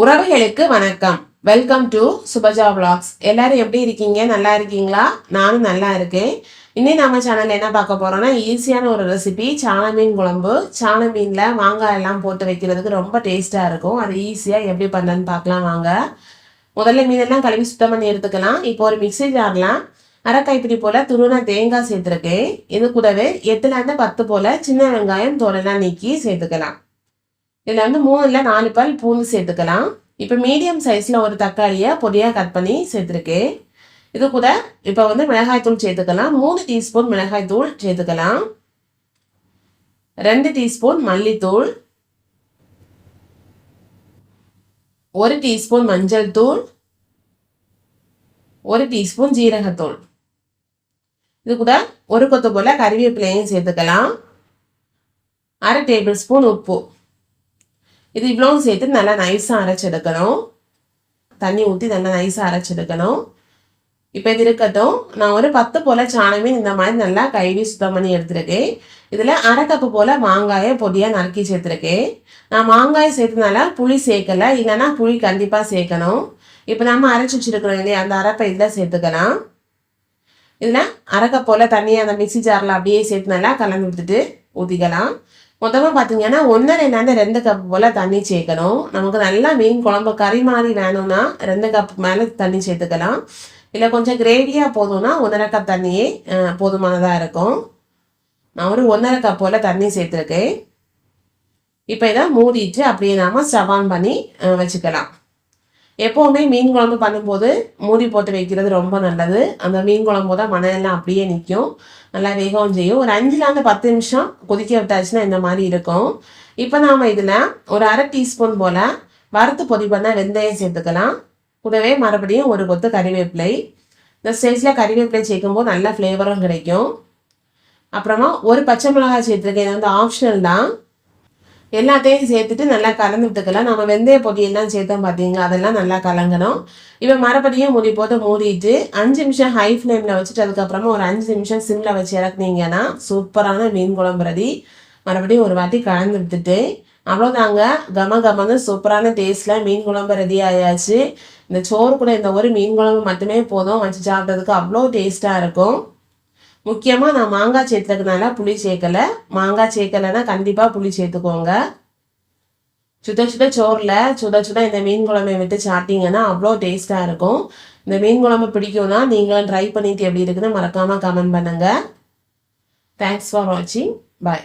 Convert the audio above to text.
உறவுகளுக்கு வணக்கம். Welcome to Subaja blocks எல்லாரும் எப்படி இருக்கீங்க? நல்லா இருக்கீங்களா? நானும் நல்லா இருக்கேன். இன்னும் நம்ம சேனல்ல என்ன பார்க்க போறோம்னா ஈஸியான ஒரு ரெசிபி சாண மீன் குழம்பு. சாண மீன்ல மாங்காய் எல்லாம் போட்டு வைக்கிறதுக்கு ரொம்ப டேஸ்டா இருக்கும். அது ஈஸியா எப்படி பண்ணலான்னு பார்க்கலாம் வாங்க. முதல்ல மீனெல்லாம் கழுவி சுத்தம் பண்ணி எடுத்துக்கலாம். இப்போ ஒரு மிக்ஸி ஜார்ல அரை கைப்பிடி போல துருவன தேங்காய் சேர்த்துருக்கேன். இது கூடவே எட்டுல இருந்து பத்து போல சின்ன வெங்காயம் தோலெல்லாம் நீக்கி சேர்த்துக்கலாம். இதில் வந்து மூணுல நாலு பால் பூண்டு சேர்த்துக்கலாம். இப்போ மீடியம் சைஸில் ஒரு தக்காளியை பொடியாக கட் பண்ணி சேர்த்துருக்கேன் இது கூட இப்போ வந்து மிளகாய்த்தூள் சேர்த்துக்கலாம். மூணு டீஸ்பூன் மிளகாய்த்தூள் சேர்த்துக்கலாம். ரெண்டு டீஸ்பூன் மல்லித்தூள். ஒரு டீஸ்பூன் மஞ்சள் தூள். ஒரு டீஸ்பூன் ஜீரகத்தூள். இது கூட ஒரு கொத்து போல் கறிவேப்பிலையும் சேர்த்துக்கலாம். அரை டேபிள் ஸ்பூன் உப்பு. இது இவ்வளோ சேர்த்து நல்லா நைஸாக அரைச்செடுக்கணும் தண்ணி ஊற்றி நல்லா நைஸாக அரைச்செடுக்கணும் இப்போ இது இருக்கட்டும் நான் ஒரு பத்து போல் சாணமே இந்த மாதிரி நல்லா கைவி சுத்தம் பண்ணி எடுத்துருக்கேன் இதில் அரை கப்பு போல் மாங்காயை பொடியாக நறுக்கி சேர்த்துருக்கேன் நான் மாங்காய் சேர்த்தனால புளி சேர்க்கலை இல்லைன்னா புளி கண்டிப்பாக சேர்க்கணும் இப்போ நம்ம அரைச்சி வச்சுருக்கிறோம் இல்லையா அந்த அரைப்பை இதில் சேர்த்துக்கலாம் இதில் அரைக்க போல் தண்ணியை அந்த மிக்ஸி ஜாரில் அப்படியே சேர்த்து நல்லா கலந்து விட்டுட்டு ஊற்றிக்கலாம் மொத்தமாக பார்த்தீங்கன்னா ஒன்றரைலேருந்து ரெண்டு கப் போல் தண்ணி சேர்க்கணும். நமக்கு நல்லா மீன் குழம்பு கறி மாதிரி வேணும்னா ரெண்டு கப் மேலே தண்ணி சேர்த்துக்கலாம். இல்லை கொஞ்சம் கிரேவியாக போதும்னா ஒன்றரை கப் தண்ணியே போதுமானதாக இருக்கும். நான் ஒரு ஒன்றரை கப் போல் தண்ணி சேர்த்துருக்கேன். இப்போ இதை மூடிட்டு அப்படியே நாம் ஸ்டவ் ஆன் பண்ணி வச்சுக்கலாம். எப்போவுமே மீன் குழம்பு பண்ணும்போது மூடி போட்டு வைக்கிறது ரொம்ப நல்லது. அந்த மீன் குழம்பு தான் மணலெல்லாம் அப்படியே நிற்கும் நல்லா வேகவும் செய்யும். ஒரு அஞ்சுலேருந்து பத்து நிமிஷம் கொதிக்க விட்டாச்சுன்னா இந்த மாதிரி இருக்கும். இப்போ நாம் இதில் ஒரு அரை டீஸ்பூன் போல் வறுத்து பொடி பண்ண வெந்தயம் சேர்த்துக்கலாம். கூடவே மறுபடியும் ஒரு கொத்து கறிவேப்பிலை. இந்த ஸ்டேஜில் கறிவேப்பிலை சேர்க்கும்போது நல்ல ஃப்ளேவரும் கிடைக்கும். அப்புறமா ஒரு பச்சை மிளகாய் சேர்த்துருக்கேன். இது வந்து ஆப்ஷனல் தான். எல்லாத்தையும் சேர்த்துட்டு நல்லா கலந்து விட்டுக்கலாம். நம்ம வெந்தய பொடியெல்லாம் சேர்த்தோம் பார்த்தீங்களா அதெல்லாம் நல்லா கலங்கணும். இப்போ மறுபடியும் மூடி போட்டு மூடிட்டு அஞ்சு நிமிஷம் ஹை ஃப்ளேமில் வச்சுட்டு அதுக்கப்புறமா ஒரு அஞ்சு நிமிஷம் சிம்மில் வச்சு இறக்குனீங்கன்னா சூப்பரான மீன் குழம்பு ரெடி மறுபடியும் ஒரு வாட்டி கலந்து விட்டுட்டு அவ்வளோதாங்க கம கமன்னு சூப்பரான டேஸ்ட்டில் மீன் குழம்பு ரெடி ஆயாச்சு. இந்த சோறு கூட இந்த ஒரு மீன் குழம்பு மட்டுமே போதும். வச்சு சாப்பிட்றதுக்கு அவ்வளோ டேஸ்ட்டாக இருக்கும். முக்கியமாக நான் மாங்காய் சேர்த்துறதுனால புளி சேர்க்கலை. மாங்காய் சேர்க்கலைன்னா கண்டிப்பாக புளி சேர்த்துக்கோங்க. சுட சுட சோறில் சுட சுட இந்த மீன் குழம்பை விட்டு சாப்பிட்டீங்கன்னா அவ்வளோ டேஸ்ட்டாக இருக்கும். இந்த மீன் குழம்பு பிடிக்கும்னா நீங்களும் ட்ரை பண்ணிட்டு எப்படி இருக்குன்னு மறக்காமல் கமெண்ட் பண்ணுங்கள் தேங்க்ஸ் ஃபார் வாட்சிங் பாய்